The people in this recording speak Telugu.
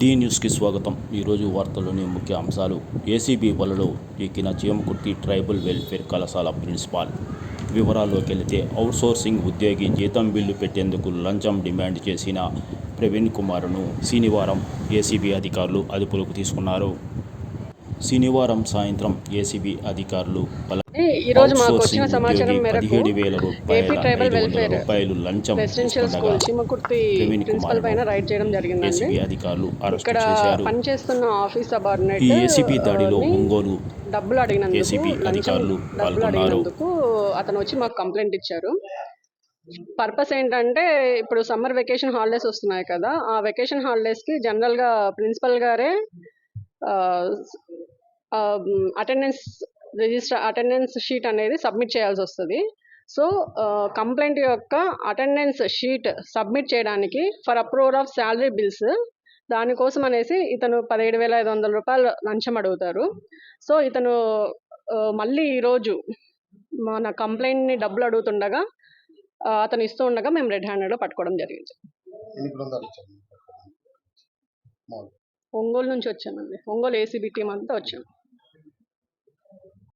డి న్యూస్కి స్వాగతం. ఈరోజు వార్తల్లోని ముఖ్య అంశాలు. ఏసీబీ వలలో ఎక్కిన చీమకుర్తి ట్రైబల్ వెల్ఫేర్ కళాశాల ప్రిన్సిపాల్. వివరాల్లోకి వెళితే అవుట్సోర్సింగ్ ఉద్యోగి జీతం బిల్లు పెట్టేందుకు లంచం డిమాండ్ చేసిన ప్రవీణ్ కుమార్ను శనివారం ఏసీబీ అధికారులు అదుపులోకి తీసుకున్నారు. శనివారం సాయంత్రం ఏసీబీ అధికారులు ఈరోజు మాకు వచ్చిన సమాచారం మేరకు AP tribal welfare residential school Chimakurthi principal పైన రైడ్ చేయడం జరిగిందండి. అధికారులు ఇక్కడ పనిచేస్తున్న ఆఫీస్ సబార్డినేట్ ఈ ఏసీబీ దాడిలో ఒంగోలు డబ్బులు అడిగినందుకు అధికారులు డబ్బులు. అడిగినందుకు అతను వచ్చి మాకు కంప్లైంట్ ఇచ్చారు. పర్పస్ ఏంటంటే ఇప్పుడు సమ్మర్ వెకేషన్ హాలిడేస్ వస్తున్నాయి కదా ఆ వెకేషన్ హాలిడేస్కి జనరల్గా ప్రిన్సిపల్ గారే అటెండెన్స్ రిజిస్టర్ అటెండెన్స్ షీట్ అనేది సబ్మిట్ చేయాల్సి వస్తుంది. సో కంప్లైంట్ యొక్క అటెండెన్స్ షీట్ సబ్మిట్ చేయడానికి for approval of salary bills దానికోసం అనేసి ఇతను పదిహేడు వేల ఐదు వందల రూపాయలు లంచం అడుగుతారు. సో ఇతను uh, మళ్ళీ ఈరోజు మన కంప్లైంట్ని డబ్బులు అడుగుతుండగా uh, అతను ఇస్తూ ఉండగా మేము రెడ్ హ్యాండెడ్లో పట్టుకోవడం జరిగింది. ఒంగోలు నుంచి వచ్చామండి. ఒంగోలు ఏసీబీ టీం అంతా వచ్చాం.